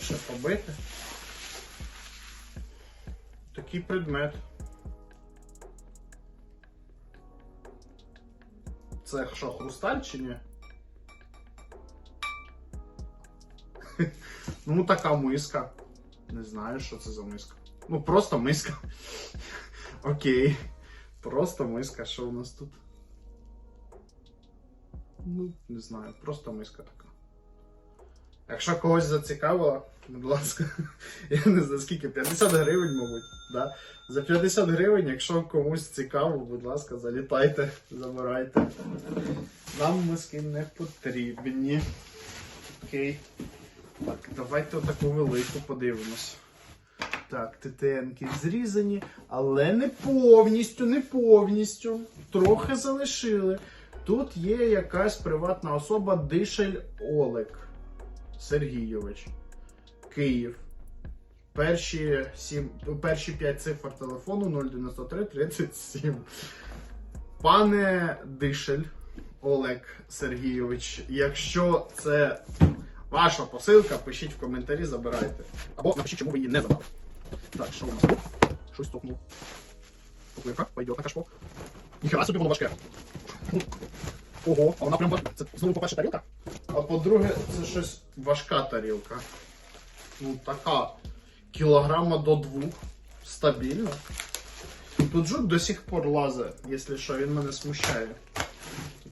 ще побити. Такий предмет. Це що, хрусталь чи ні? ну, така миска. Не знаю, що це за миска. Ну, просто миска. Окей. Просто миска. Що у нас тут? Ну, не знаю, просто миска така. Якщо когось зацікавило, будь ласка, я не знаю скільки, 50 гривень, мабуть. Да? За 50 гривень, якщо комусь цікаво, будь ласка, залітайте, забирайте. Нам миски не потрібні. Окей. Так, давайте отаку велику подивимось. Так, ТТНки зрізані, але не повністю, не повністю. Трохи залишили. Тут є якась приватна особа Дишель Олег Сергійович. Київ. Перші, сім, перші 5 цифр телефону 093 37. Пане Дишель Олег Сергійович, якщо це ваша посилка, пишіть в коментарі, забирайте. Або напишіть, чому ви її не забрали. Так, що у нас? Щось стукнув. Поклика, пойдет на кашпо. Ніхера собі воно важке. Ого, а вона прям важ- Це знову, по-перше, тарілка. А по-друге, це щось важка тарілка. Ну, така. Кілограма до двох. Стабільно. Тут жук до сих пор лазить, якщо що, він мене смущає.